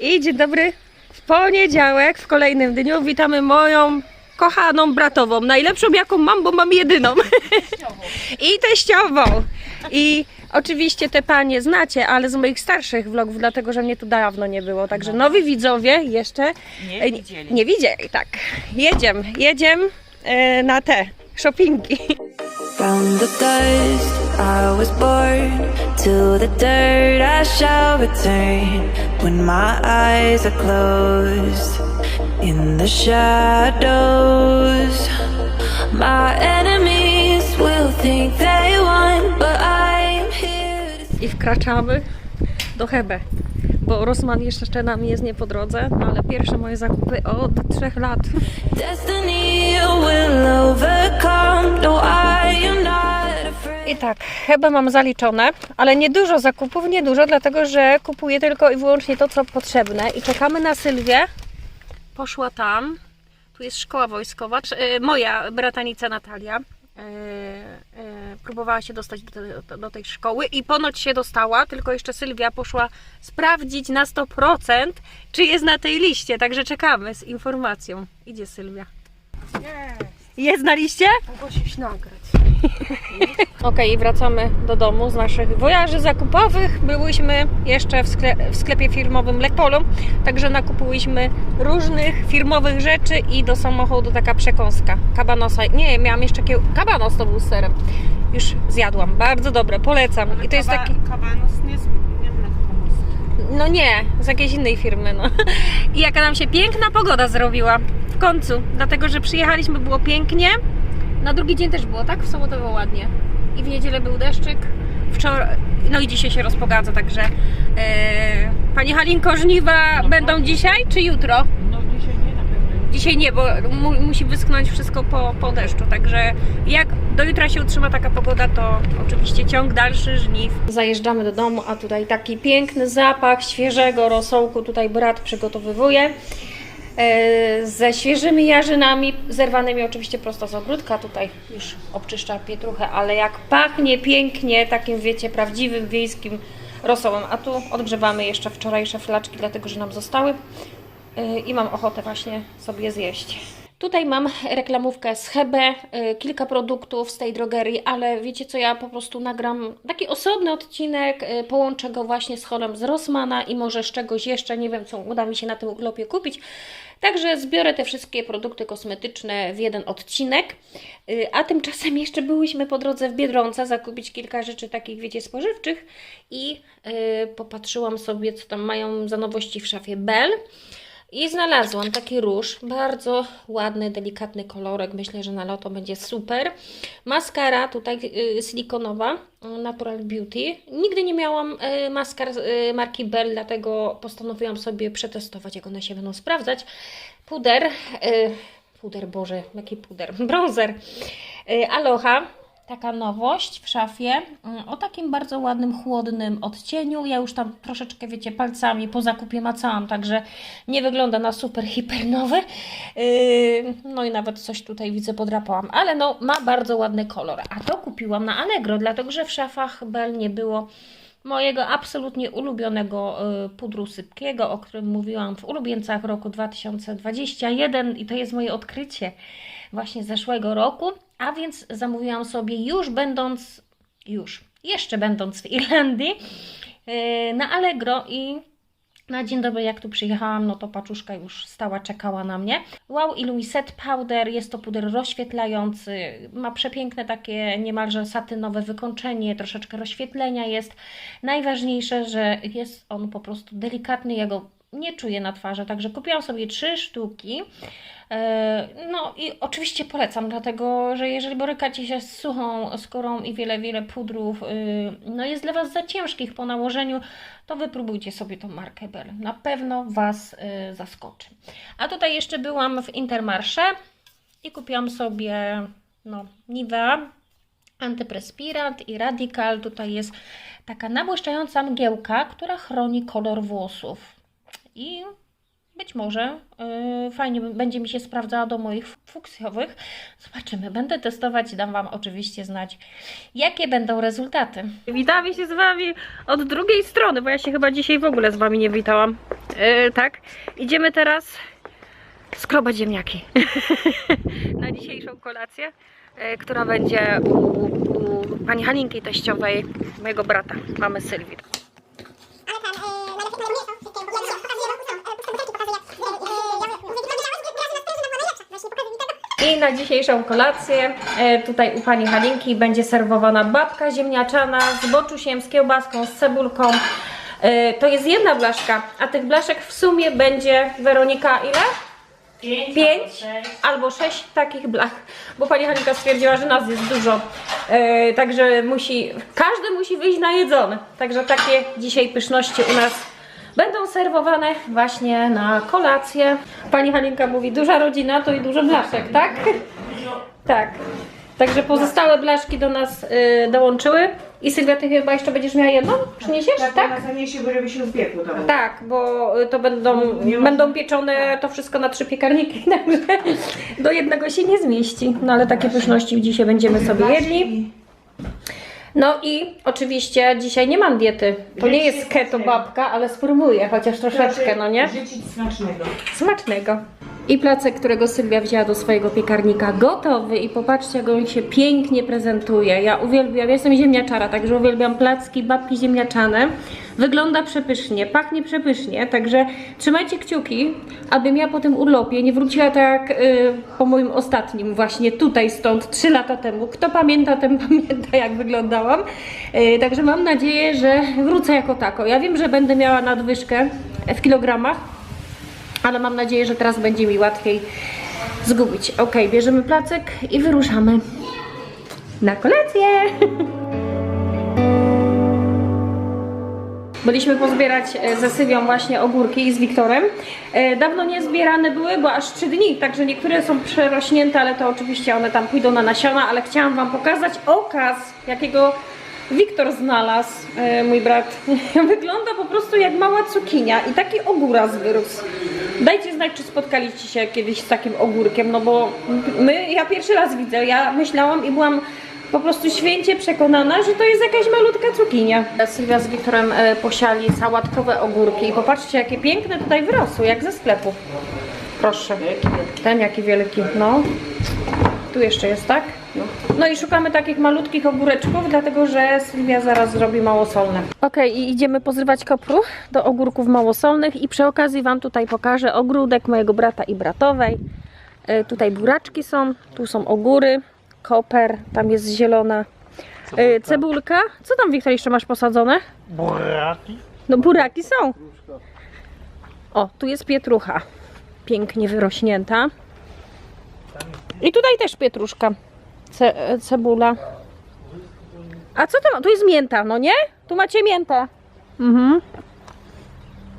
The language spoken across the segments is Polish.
I dzień dobry. W poniedziałek, w kolejnym dniu witamy moją kochaną bratową. Najlepszą jaką mam, bo mam jedyną. I teściową. I oczywiście te panie znacie, ale z moich starszych vlogów, dlatego że mnie tu dawno nie było. Także nowi widzowie jeszcze Nie e, widzieli. Nie widzieli, tak. Jedziemy, jedziemy e, na te shoppingi. From the dust I was born, to the dirt I shall return. When my eyes are closed, in the shadows, my enemies will think they won, but I'm here to I wkraczamy do Hebe, bo Rosman jeszcze nam jest nie po drodze, no ale pierwsze moje zakupy od trzech lat. Destiny will overcome. No, I am not. I tak, Hebe mam zaliczone, ale nie dużo zakupów, nie dużo, dlatego że kupuję tylko i wyłącznie to, co potrzebne. I czekamy na Sylwię. Poszła tam. Tu jest szkoła wojskowa. E, Moja bratanica Natalia e, e, próbowała się dostać do, te- do tej szkoły i ponoć się dostała, tylko jeszcze Sylwia poszła sprawdzić na 100%, czy jest na tej liście. Także czekamy z informacją. Idzie Sylwia. Jest na liście? Mogło się nagrać. Okej, wracamy do domu z naszych wojaży zakupowych. Byłyśmy jeszcze w, w sklepie firmowym Lekpolu, także nakupiłyśmy różnych firmowych rzeczy i do samochodu taka przekąska. Kabanosa. Nie, miałam jeszcze kieł... kabanos to był z serem. Już zjadłam. Bardzo dobre, polecam. I to jest taki... Kabanos nie mleko No nie, z jakiejś innej firmy, no. I jaka nam się piękna pogoda zrobiła w końcu, dlatego że przyjechaliśmy, było pięknie. Na drugi dzień też było, tak? W sobotę było ładnie. I w niedzielę był deszczyk. Wczoraj, no i dzisiaj się rozpogadza, także e, Pani Halinko, żniwa będą dzisiaj czy jutro? No dzisiaj nie na pewno. Dzisiaj nie, bo mu, musi wyschnąć wszystko po, po deszczu, także jak do jutra się utrzyma taka pogoda, to oczywiście ciąg dalszy żniw. Zajeżdżamy do domu, a tutaj taki piękny zapach świeżego rosołku tutaj brat przygotowywuje. E, Ze świeżymi jarzynami, zerwanymi oczywiście prosto z ogródka, tutaj już obczyszcza pietruchę, ale jak pachnie pięknie, takim wiecie, prawdziwym wiejskim rosołem. A tu odgrzewamy jeszcze wczorajsze flaczki, dlatego że nam zostały Yy, i mam ochotę właśnie sobie zjeść. Tutaj mam reklamówkę z Hebe, yy, kilka produktów z tej drogerii, ale wiecie co, ja po prostu nagram taki osobny odcinek, yy, połączę go właśnie z holem z Rossmana i może z czegoś jeszcze, nie wiem co uda mi się na tym urlopie kupić. Także zbiorę te wszystkie produkty kosmetyczne w jeden odcinek. Yy, A tymczasem jeszcze byłyśmy po drodze w Biedronce zakupić kilka rzeczy takich, wiecie, spożywczych i popatrzyłam sobie, co tam mają za nowości w szafie Bell. I znalazłam taki róż, bardzo ładny, delikatny kolorek. Myślę, że na lato będzie super. Maskara tutaj y, silikonowa, y, Natural Beauty. Nigdy nie miałam y, maskar y, marki Bell, dlatego postanowiłam sobie przetestować, jak one się będą sprawdzać. Puder, y, puder, Boże, jaki puder, bronzer. Y, Aloha, taka nowość w szafie mm, o takim bardzo ładnym, chłodnym odcieniu. Ja już tam troszeczkę, wiecie, palcami po zakupie macałam, także nie wygląda na super, hiper nowy. Yy, No i nawet coś tutaj widzę podrapałam, ale no ma bardzo ładny kolor. A to kupiłam na Allegro, dlatego że w szafach Bell nie było mojego absolutnie ulubionego y, pudru sypkiego, o którym mówiłam w ulubieńcach roku 2021 i to jest moje odkrycie właśnie zeszłego roku, a więc zamówiłam sobie już będąc, już, jeszcze będąc w Irlandii y, na Allegro i na dzień dobry, jak tu przyjechałam, no to paczuszka już stała, czekała na mnie. Wow Illumiset Powder, jest to puder rozświetlający, ma przepiękne takie niemalże satynowe wykończenie, troszeczkę rozświetlenia jest. Najważniejsze, że jest on po prostu delikatny, ja go nie czuję na twarzy, także kupiłam sobie trzy sztuki. E, No i oczywiście polecam, dlatego że jeżeli borykacie się z suchą skórą i wiele, wiele pudrów, y, no jest dla Was za ciężkich po nałożeniu, to wypróbujcie sobie tą markę Bell. Na pewno Was y, zaskoczy. A tutaj jeszcze byłam w Intermarché i kupiłam sobie no, Nivea, antyprespirant i Radical. Tutaj jest taka nabłyszczająca mgiełka, która chroni kolor włosów. I być może yy, fajnie będzie mi się sprawdzała do moich fuksjowych. Zobaczymy, będę testować i dam Wam oczywiście znać, jakie będą rezultaty. Witamy się z Wami od drugiej strony, bo ja się chyba dzisiaj w ogóle z Wami nie witałam. Yy, tak, idziemy teraz skrobać ziemniaki na dzisiejszą kolację, yy, która będzie u, u pani Halinki teściowej, mojego brata, mamy Sylwii. I na dzisiejszą kolację e, tutaj u pani Halinki będzie serwowana babka ziemniaczana z boczusiem, z kiełbaską, z cebulką. E, To jest jedna blaszka, a tych blaszek w sumie będzie Weronika ile? Pięć albo sześć takich blach, bo pani Halinka stwierdziła, że nas jest dużo, e, także musi, każdy musi wyjść najedzony. Także takie dzisiaj pyszności u nas będą serwowane właśnie na kolację. Pani Halinka mówi, duża rodzina to i dużo blaszek, tak? Tak. Także pozostałe blaszki do nas y, dołączyły. I Sylwia, ty chyba jeszcze będziesz miała jedną? Przyniesiesz? Tak, Tak? zaniesie, bo żeby się upiekło to. Tak, bo to będą, będą pieczone to wszystko na trzy piekarniki, także do jednego się nie zmieści. No ale takie pyszności dzisiaj będziemy sobie jedli. No i oczywiście dzisiaj nie mam diety. To nie jest keto babka, ale spróbuję chociaż troszeczkę, no nie? Życzyć smacznego. Smacznego. I placek, którego Sylwia wzięła do swojego piekarnika, gotowy i popatrzcie, jak on się pięknie prezentuje. Ja uwielbiam, ja jestem ziemniaczara, także uwielbiam placki, babki ziemniaczane. Wygląda przepysznie, pachnie przepysznie, także trzymajcie kciuki, abym ja po tym urlopie nie wróciła tak y, po moim ostatnim właśnie tutaj stąd, 3 lata temu. Kto pamięta, ten pamięta jak wyglądałam. Y, także mam nadzieję, że wrócę jako tako. Ja wiem, że będę miała nadwyżkę w kilogramach, ale mam nadzieję, że teraz będzie mi łatwiej zgubić. Ok, bierzemy placek i wyruszamy na kolację. Byliśmy pozbierać e, ze Sylwią właśnie ogórki i z Wiktorem. E, Dawno nie zbierane były, bo aż 3 dni, także niektóre są przerośnięte, ale to oczywiście one tam pójdą na nasiona, ale chciałam Wam pokazać okaz, jakiego Wiktor znalazł, e, mój brat. Wygląda po prostu jak mała cukinia i taki ogóraz wyrósł. Dajcie znać, czy spotkaliście się kiedyś z takim ogórkiem, no bo my, ja pierwszy raz widzę, ja myślałam i byłam po prostu święcie przekonana, że to jest jakaś malutka cukinia. Sylwia z Wiktorem e, posiali sałatkowe ogórki i popatrzcie, jakie piękne tutaj wyrosły, jak ze sklepu. Proszę. Ten jaki wielki, no. Tu jeszcze jest, tak? No i szukamy takich malutkich ogóreczków, dlatego że Sylwia zaraz zrobi małosolne. Ok, i idziemy pozrywać kopru do ogórków małosolnych i przy okazji Wam tutaj pokażę ogródek mojego brata i bratowej. E, tutaj buraczki są, tu są ogóry, koper, tam jest zielona e, cebulka. Co tam Wiktor jeszcze masz posadzone? Buraki? No buraki są. O, tu jest pietrucha. Pięknie wyrośnięta. I tutaj też pietruszka. Ce, e, cebula. A co to? Tu jest mięta, no nie? Tu macie miętę. Mhm.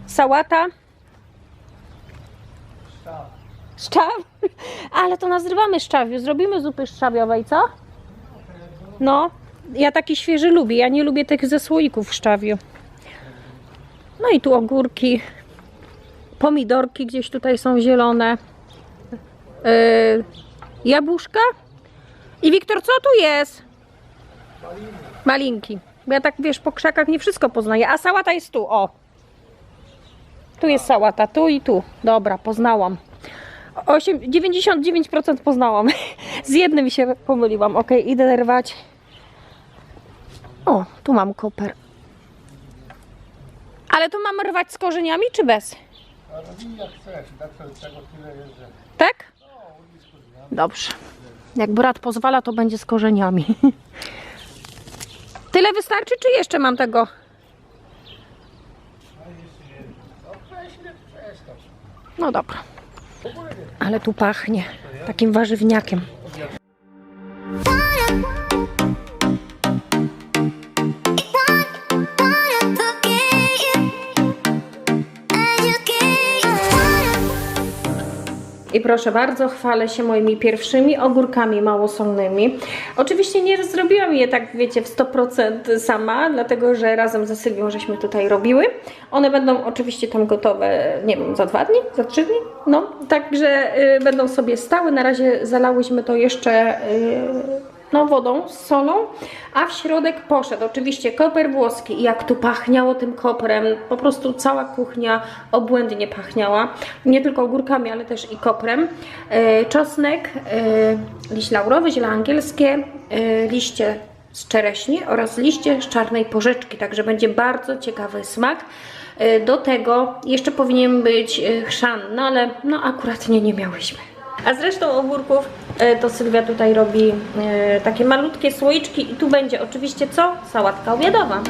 Sałata. Szczaw. Ale to nazywamy szczawiu. Zrobimy zupy szczawiowej, co? No. Ja taki świeży lubię. Ja nie lubię tych ze słoików szczawiu. No i tu ogórki, pomidorki gdzieś tutaj są zielone, yy, jabłuszka. I Wiktor, co tu jest? Malinki. Bo ja tak wiesz, po krzakach nie wszystko poznaję. A sałata jest tu, o. Tu jest sałata, tu i tu. Dobra, poznałam. 8, 99% poznałam. Z jednym się pomyliłam. Ok, idę rwać. O, tu mam koper. Ale to mamy rwać z korzeniami czy bez? Jak chcesz. Tak? Dobrze. Jak brat pozwala, to będzie z korzeniami. Tyle wystarczy, czy jeszcze mam tego? No dobra. Ale tu pachnie takim warzywniakiem. I proszę bardzo, chwalę się moimi pierwszymi ogórkami małosolnymi. Oczywiście nie zrobiłam je tak, wiecie, w 100% sama, dlatego że razem ze Sylwią żeśmy tutaj robiły. One będą oczywiście tam gotowe, nie wiem, za dwa dni, za trzy dni, no. Także y, będą sobie stały. Na razie zalałyśmy to jeszcze y, no, wodą z solą, a w środek poszedł oczywiście koper włoski i jak tu pachniało tym koprem, po prostu cała kuchnia obłędnie pachniała, nie tylko ogórkami, ale też i koprem. E, czosnek, e, liść laurowy, ziele angielskie, e, liście z czereśni oraz liście z czarnej porzeczki, także będzie bardzo ciekawy smak. Do tego jeszcze powinien być chrzan, no ale no akurat nie, nie miałyśmy. A zresztą ogórków e, to Sylwia tutaj robi e, takie malutkie słoiczki i tu będzie oczywiście co? Sałatka obiadowa.